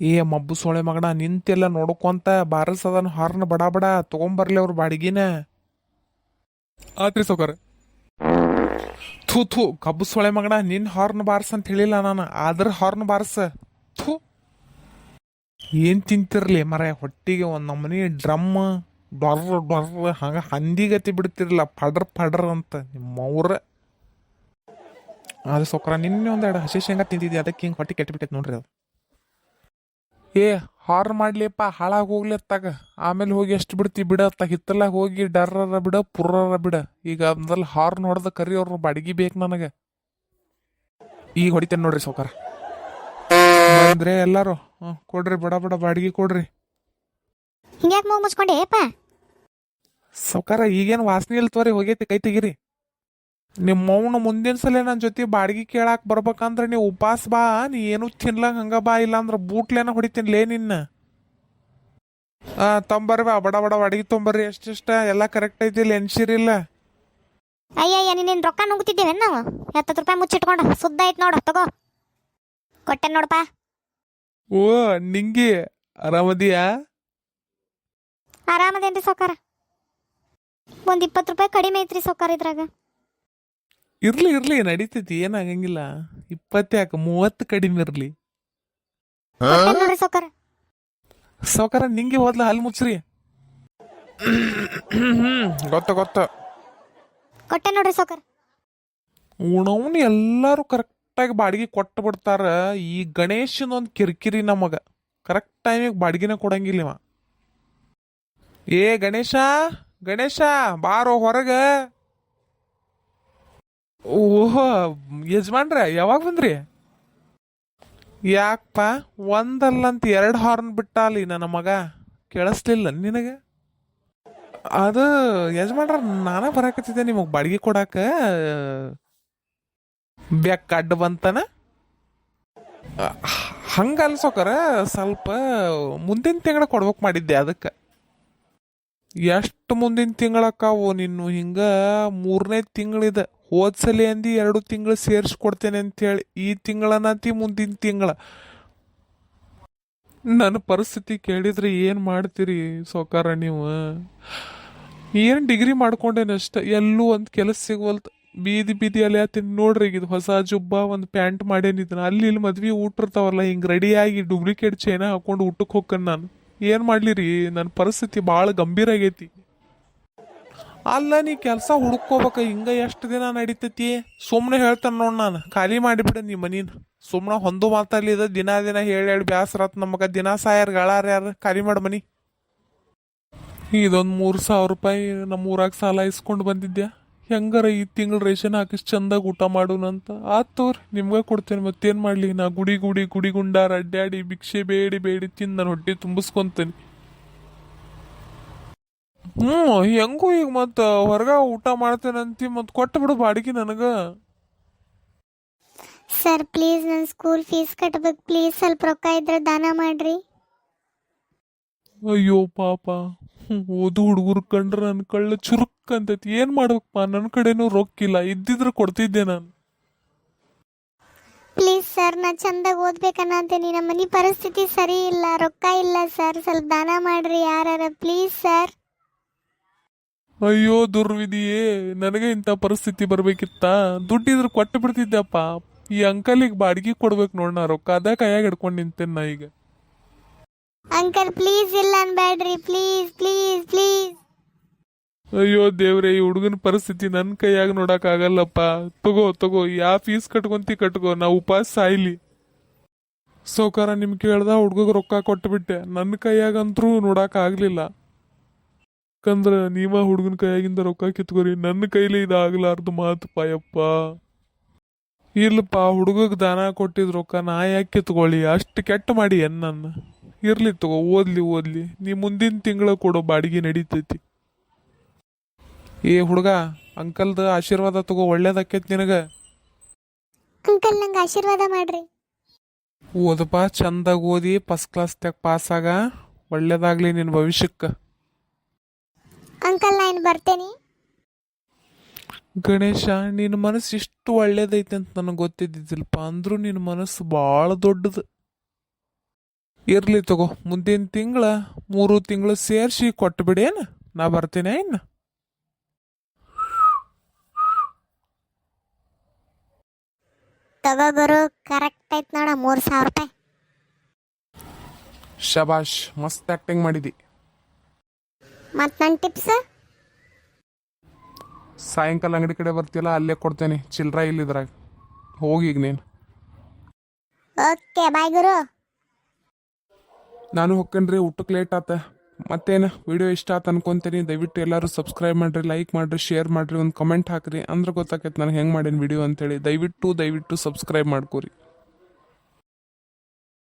ಏ, ಮಬ್ಬು ಸೊಳೆ ಮಗನ, ನಿಂತೆಲ್ಲ ನೋಡ್ಕೊಂತ ಬಾರಸದನ್ ಹಾರ್ನ್ ಬಡ ಬಡ ತಗೊಂಬರ್ಲಿ ಅವ್ರ ಬಾಡಿಗೆನ. ಆತ್ರಿ ಸೌಕರ್ ಥೂ ಥೂ, ಕಬ್ಬು ಸೊಳೆ ಮಗನ, ನಿನ್ ಹಾರ್ನ್ ಬಾರ್ಸ್ ಅಂತ ಹೇಳಿಲ್ಲ ನಾನು, ಆದ್ರ ಹಾರ್ನ್ ಬಾರ್ಸ. ಥೂ. ಏನ್ ತಿಂತಿರ್ಲಿ ಮರ, ಹೊಟ್ಟಿಗೆ ಒಂದ್ ನಮ್ಮನಿ ಡ್ರಮ್ ಡೊರ್ರ ಡೊರ್ರ ಹಂಗ ಹಂದಿಗತಿ ಬಿಡ್ತಿರ್ಲಿಲ್ಲ ಪಡ್ರ ಪಡ್ರ ಅಂತ ನಿಮ್ಮವ್ರ. ಅದು ಸೊಕ್ರ ನಿನ್ನೆ ಒಂದೆರಡು ಹಸಿ ಶೇಂಗಾ ತಿಂತಿದ್ದೆ ಅದಕ್ಕೆ ಹಿಂಗೆ ಹೊಟ್ಟೆ ಕೆಟ್ಟ ಬಿಟ್ಟೈತೆ ನೋಡ್ರಿ ಅದು. ಏ ಹಾರ್ ಮಾಡ್ಲಿಪ್ಪ ಹಾಳಾಗಿ ಹೋಗ್ಲಿ ತಗ ಆಮೇಲೆ ಹೋಗಿ ಎಷ್ಟು ಬಿಡ್ತಿ ಬಿಡ ಅತ್ತ ಹಿತ್ತಲಾಗ ಹೋಗಿ ಡರ್ರ ಬಿಡ ಪುರ್ರರ ಬಿಡ. ಈಗ ಅಂದ್ರಲ್ಲಿ ಹಾರ್ನ್ ಹೊಡೆದ ಕರಿ ಅವ್ರ ಬಾಡಿಗೆ ಬೇಕು ನನಗೆ. ಈಗ ಹೊಡಿತೇನೆ ನೋಡ್ರಿ ಸೌಕಾರ ಅಂದ್ರೆ ಎಲ್ಲಾರು ಹ್ಮ್, ಕೊಡ್ರಿ ಬಡ ಬಡ ಬಾಡಿಗೆ ಕೊಡ್ರಿ. ಹಿಂಗ್ಯಾಕೆ ಮೂಗ್ ಮುಚ್ಕೊಂಡೆ ಏಪ ಸೌಕಾರ ಈಗೇನು ವಾಸನೆ ಇಲ್ಲ ತೋರಿ ಹೋಗೈತಿ ಕೈ ತೆಗಿರಿ. ನಿಮ್ಮ ಮೌನ ಮುಂದಿನ ಸಲ ನನ್ನ ಜೊತೆ ಬಾಡಿಗೆ ಕೇಳಾಕ್ ಬರ್ಬೇಕಂದ್ರೆ ನೀವು ಉಪವಾಸ ಬಾ ನೀ ಏನು ತಿನ್ಲಂಗ ಹಂಗ ಬಾ ಇಲ್ಲ ಅಂದ್ರೆ ಬೂಟ್ಲೇನ ಹೊಡಿತೀನಿ ಲೇ ನಿನ್ನ. ಆ ತೊಂಬರ್ರಿ ಬಾ ಬಡ ಬಡ ಅಡಿಗೆ ತೊಂಬರ್ರಿ ಎಷ್ಟಿಷ್ಟ ಎಲ್ಲ ಕರೆಕ್ಟ್ ಐತಿ ಇಲ್ಲಿ. ಎನ್ಸಿರಿಲ್ಲ ಅಯ್ಯಯ್ಯ ನೀನೇನು ರೊಕ್ಕ ನುಗ್ತಿದ್ದೇವೆ ನಾವು? ಎತ್ತತ್ತು ರೂಪಾಯಿ ಮುಚ್ಚಿಟ್ಕೊಂಡು ಸುದ್ದ ಐತ್ ನೋಡು ತಗೋ. ಕೊಟ್ಟೆ ನೋಡಪ್ಪ. ಓ ನಿಂಗಿ ಆರಾಮದಿಯಾ? ಆರಾಮದೇನ್ರಿ ಸೌಕಾರ ಒಂದು ಇಪ್ಪತ್ತು ರೂಪಾಯಿ ಕಡಿಮೆ ಐತ್ರಿ ಸೌಕಾರ ಇದ್ರಾಗ. ಇರ್ಲಿ ಇರ್ಲಿ ನಡೀತೈತಿ ಏನಾಗಂಗಿಲ್ಲ ಇಪ್ಪತ್ತು ಯಾಕೆ ಮೂವತ್ತು ಕಡಿಮೆ ಇರ್ಲಿ. ನೋಡ್ರಿ ಸೌಕಾರ ಸಾವ್ಕಾರ ನಿಂಗೆ ಹೋದ್ಲ ಹಲ್ ಮುಚ್ಚ್ರಿ. ಗೊತ್ತ ಗೊತ್ತ. ಕೊಟ್ಟೆ ನೋಡ್ರಿ ಸೌಕಾರ ಉಣವ್ನು ಎಲ್ಲರೂ ಕರೆಕ್ಟಾಗಿ ಬಾಡಿಗೆ ಕೊಟ್ಟು ಬಿಡ್ತಾರ. ಈ ಗಣೇಶನ ಒಂದು ಕಿರಿಕಿರಿ ನಮಗ. ಕರೆಕ್ಟ್ ಟೈಮಿಗೆ ಬಾಡಿಗೆನ ಕೊಡಂಗಿಲ್ಲ ಇವ. ಏ ಗಣೇಶ ಗಣೇಶ ಬಾರೋ ಹೊರಗ. ಓಹೋ, ಯಜಮಾನ್ರ, ಯಾವಾಗ ಬಂದ್ರಿ? ಯಾಕಪ್ಪ ಒಂದಲ್ಲಂತ ಎರಡು ಹಾರ್ನ್ ಬಿಟ್ಟಾಲಿ ನನ್ನ ಮಗ. ಕೇಳಿಸ್ಲಿಲ್ಲ ನಿನಗೆ? ಅದು ಯಜಮಾನ್ರ, ನಾನೇ ಬರಾಕತ್ತಿದ್ದೆ ನಿಮಗೆ ಬಾಡಿಗೆ ಕೊಡಾಕ. ಬೆಕ್ಕ ಅಡ್ಡ ಬಂತನ ಹಂಗ ಅನ್ಸೋಕರ ಸ್ವಲ್ಪ ಮುಂದಿನ ತಿಂಗಳ ಕೊಡ್ಬೇಕು ಮಾಡಿದ್ದೆ ಅದಕ್ಕೆ. ಎಷ್ಟು ಮುಂದಿನ ತಿಂಗಳಕ್ಕಾವು? ನಿನ್ನು ಹಿಂಗ ಮೂರನೇ ತಿಂಗಳಿದೆ. ಹೋದ್ಸಲಿ ಅಂದಿ ಎರಡು ತಿಂಗಳು ಸೇರಿಸ್ಕೊಡ್ತೇನೆ ಅಂತೇಳಿ ಈ ತಿಂಗಳನ್ನತಿ ಮುಂದಿನ ತಿಂಗಳ. ನನ್ನ ಪರಿಸ್ಥಿತಿ ಕೇಳಿದ್ರೆ ಏನು ಮಾಡ್ತೀರಿ ಸೌಕಾರ ನೀವು? ಏನು ಡಿಗ್ರಿ ಅಷ್ಟೇ? ಎಲ್ಲೂ ಒಂದು ಕೆಲಸ ಸಿಗುವಲ್ತ. ಬೀದಿ ಬೀದಿ ಅಲ್ಲಿ ಆತೀನಿ ನೋಡ್ರಿ ಇದು ಹೊಸ ಜುಬ್ಬ ಒಂದು ಪ್ಯಾಂಟ್ ಮಾಡೇನಿದ್ನ ಅಲ್ಲಿ ಇಲ್ಲಿ ಮದ್ವೆ ಊಟಿರ್ತಾವಲ್ಲ ಹಿಂಗೆ ರೆಡಿಯಾಗಿ ಡೂಪ್ಲಿಕೇಟ್ ಚೈನ ಹಾಕೊಂಡು ಊಟಕ್ಕೆ ಹೋಗ್ಕನ್ ನಾನು. ಏನು ಮಾಡ್ಲಿರಿ? ನನ್ನ ಪರಿಸ್ಥಿತಿ ಭಾಳ ಗಂಭೀರ ಆಗೈತಿ. ಅಲ್ಲ, ನೀ ಕೆಲಸ ಹುಡ್ಕೋಬೇಕ ಹಿಂಗೆ ಎಷ್ಟು ದಿನ ನಡೀತೈತಿ? ಸುಮ್ಮನೆ ಹೇಳ್ತಾನೆ ನೋಡ್ ನಾನು, ಖಾಲಿ ಮಾಡಿಬಿಡ ನೀ ಮನೀನ. ಸುಮ್ಮನೆ ಹೊಂದು ಮಾತಲ್ಲಿದ, ದಿನ ದಿನ ಹೇಳಿ ಹೇಳಿ ಬ್ಯಾಸರತ್ ನಮಗ, ದಿನ ಸಾಯರ್ ಗಳಾರ ಯಾರು, ಖಾಲಿ ಮಾಡು ಮನಿ. ಇದೊಂದು ಮೂರು ಸಾವಿರ ರೂಪಾಯಿ ನಮ್ಮ ಊರಾಗ ಸಾಲ ಇಸ್ಕೊಂಡು ಬಂದಿದ್ದೆ ಹೆಂಗಾರ ಈ ತಿಂಗಳು ರೇಷನ್ ಹಾಕಿಸ್ ಚಂದಾಗ ಊಟ ಮಾಡೋಣಂತ ಆತವ್ರಿ ನಿಮ್ಗೆ ಕೊಡ್ತೇನೆ ಮತ್ತೇನು ಮಾಡಲಿ? ನಾ ಗುಡಿ ಗುಡಿ ಗುಡಿ ಗುಂಡಾರ ಅಡ್ಡಾಡಿ ಭಿಕ್ಷೆ ಬೇಡಿ ಬೇಡಿ ತಿಂದು ನಾನು ಹೊಟ್ಟೆ ತುಂಬಿಸ್ಕೊಂತೇನೆ. ಹ್ಞೂ ಹೆಂಗೂ ಈಗ ಮತ್ತು ಹೊರಗ ಊಟ ಮಾಡ್ತೇನಂತಿ ಮತ್ತು ಕೊಟ್ಟು ಬಿಡು ಬಾಡಿಗೆ ನನಗೆ. ಸರ್ ಪ್ಲೀಸ್ ನನ್ನ ಸ್ಕೂಲ್ ಫೀಸ್ ಕಟ್ಬೇಕು. ಪ್ಲೀಸ್ ಸ್ವಲ್ಪ ರೊಕ್ಕ ಇದ್ರೆ ದಾನ ಮಾಡ್ರಿ. ಅಯ್ಯೋ ಪಾಪ. ಓದು ಹುಡುಗರು ಕಂಡ್ರೆ ನನ್ನ ಕಳ್ಳ ಚುರುಕ್. ಅಂತೈತಿ ಏನು ಮಾಡ್ಬೇಕಪ್ಪ? ನನ್ನ ಕಡೆನೂ ರೊಕ್ಕಿಲ್ಲ ಇದ್ದಿದ್ರೆ ಕೊಡ್ತಿದ್ದೆ ನಾನು. ಪ್ಲೀಸ್ ಸರ್ ನಾ ಚಂದಾಗ ಓದ್ಬೇಕನ್ನಂತೀನಿ ನಮ್ಮ ಮನೆ ಪರಿಸ್ಥಿತಿ ಸರಿ ಇಲ್ಲ ರೊಕ್ಕ ಇಲ್ಲ ಸರ್ ಸ್ವಲ್ಪ ದಾನ ಮಾಡ್ರಿ ಯಾರ ಪ್ಲೀಸ್ ಸರ್ ಅಯ್ಯೋ ದುರ್ವಿಧಿಯೇ ನನಗೆ ಇಂಥ ಪರಿಸ್ಥಿತಿ ಬರ್ಬೇಕಿತ್ತ? ದುಡ್ಡಿದ್ರೆ ಕೊಟ್ಟು ಬಿಡ್ತಿದ್ದೆಪ್ಪ. ಈ ಅಂಕಲಿಗೆ ಬಾಡಿಗೆ ಕೊಡ್ಬೇಕು ನೋಡ್ ನಾ ರೊಕ್ಕ ಅದ ಕೈಯಾಗ ಹಿಡ್ಕೊಂಡು ನಿಂತೇನೆ ನಾ ಈಗ. ಅಂಕಲ್ ಪ್ಲೀಸ್ ಇಲ್ಲ ಅನ್ಬೇಡ್ರಿ ಪ್ಲೀಸ್ ಪ್ಲೀಸ್ ಪ್ಲೀಸ್ ಅಯ್ಯೋ ದೇವ್ರೆ, ಈ ಹುಡುಗನ ಪರಿಸ್ಥಿತಿ ನನ್ನ ಕೈಯಾಗ ನೋಡಕ್ ಆಗಲ್ಲಪ್ಪ. ತಗೋ ತಗೋ ಯಾ ಫೀಸ್ ಕಟ್ಕೊಂತಿ ಕಟ್ಕೋ, ನಾ ಉಪವಾಸ ಸಾಯ್ಲಿ. ಸೌಕಾರ ನಿಮ್ ಕೇಳ್ದ ಹುಡ್ಗಗ್ ರೊಕ್ಕ ಕೊಟ್ಬಿಟ್ಟೆ. ನನ್ನ ಕೈಯಾಗಂತ್ರೂ ನೋಡಕ್ ಆಗ್ಲಿಲ್ಲ. ಯಾಕಂದ್ರ ನೀವ ಹುಡುಗನ ಕೈಯಾಗಿಂದ ರೊಕ್ಕ ಕಿತ್ಕೋರಿ ನನ್ನ ಕೈಲಿ ಇದಾಗ್ಲಾರ್ದು ಮಾತು ಪಾಯಪ್ಪ. ಇಲ್ಲಪ್ಪ, ಹುಡುಗಗ್ ದಾನ ಕೊಟ್ಟಿದ್ ರೊಕ್ಕ ನಾ ಯಾಕೆ ಕಿತ್ಕೊಳ್ಳಿ? ಅಷ್ಟು ಕೆಟ್ಟ ಮಾಡಿ ನನ್ನ? ಇರ್ಲಿ ತಗೋ, ಓದ್ಲಿ ಓದ್ಲಿ. ನೀ ಮುಂದಿನ ತಿಂಗಳ ಕೊಡೋ ಬಾಡಿಗೆ ನಡೀತೈತಿ. ಏ ಹುಡುಗ ಅಂಕಲ್ದ ಆಶೀರ್ವಾದ ತಗೋ ಒಳ್ಳೇದಕ್ಕೈತಿ ನಿನಗ. ಅಂಕಲ್ ನಂಗೆ ಆಶೀರ್ವಾದ ಮಾಡ್ರಿ. ಓದಪ್ಪ ಚಂದಾಗ ಓದಿ ಫಸ್ಟ್ ಕ್ಲಾಸ್ ತಗ ಪಾಸ್ ಆಗ ಒಳ್ಳೇದಾಗ್ಲಿ ನಿನ್ನ ಭವಿಷ್ಯಕ್ಕೆ. ಅಂಕಲ್ ನಾನು ಬರ್ತೇನೆ. ಗಣೇಶ ನಿನ್ನ ಮನಸ್ಸು ಇಷ್ಟು ಒಳ್ಳೇದೈತೆ ಅಂತ ನನಗೆ ಗೊತ್ತಿದ್ದಿದ್ದಿಲ್ಲಪ್ಪ ಅಂದರೂ ನಿನ್ನ ಮನಸ್ಸು ಭಾಳ ದೊಡ್ಡದು. ಇರ್ಲಿ ತಗೋ ಮುಂದಿನ ತಿಂಗಳ ಮೂರು ತಿಂಗಳು ಸೇರಿಸಿ ಕೊಟ್ಟು ಬಿಡೇನು ನಾ ಬರ್ತೀನಿ ಇನ್ನು. ತಗೋ ಗುರು ಕರೆಕ್ಟ್ ಐತ್ ನೋಡ ಮೂರ್ ಸಾವಿರ ರೂಪಾಯಿ. ಶಬಾಷ್ ಮಸ್ತ್ ಆಕ್ಟಿಂಗ್ ಮಾಡಿದಿ. ಮತ್ ನನ್ ಟಿಪ್ಸ್ ಸಾಯಂಕಾಲ ಅಂಗಡಿ ಕಡೆ ಬರ್ತಿಲ್ಲ ಅಲ್ಲೇ ಕೊಡ್ತೇನೆ ಚಿಲ್ರ ಇಲ್ಲಿದ್ರಾಗ ಹೋಗಿ ಈಗ ನೀನು. ಓಕೆ ಬಾಯ್ ಗುರು. ನಾನು ಹೊಕ್ಕನ್ರಿ ಊಟಕ್ಕೆ ಲೇಟ್ ಆತ. ಮತ್ತೇನು? ವಿಡಿಯೋ ಇಷ್ಟ ಆತ ಅನ್ಕೊಂತೀನಿ. ದಯವಿಟ್ಟು ಎಲ್ಲರೂ ಸಬ್ಸ್ಕ್ರೈಬ್ ಮಾಡಿರಿ ಲೈಕ್ ಮಾಡಿರಿ ಶೇರ್ ಮಾಡಿರಿ, ಒಂದು ಕಮೆಂಟ್ ಹಾಕ್ರಿ. ಅಂದ್ರೆ ಗೊತ್ತಾಕೈತೆ ನಾನು ಹೆಂಗೆ ಮಾಡೀನಿ ವಿಡಿಯೋ ಅಂತೇಳಿ. ದಯವಿಟ್ಟು ದಯವಿಟ್ಟು ಸಬ್ಸ್ಕ್ರೈಬ್ ಮಾಡ್ಕೋರಿ.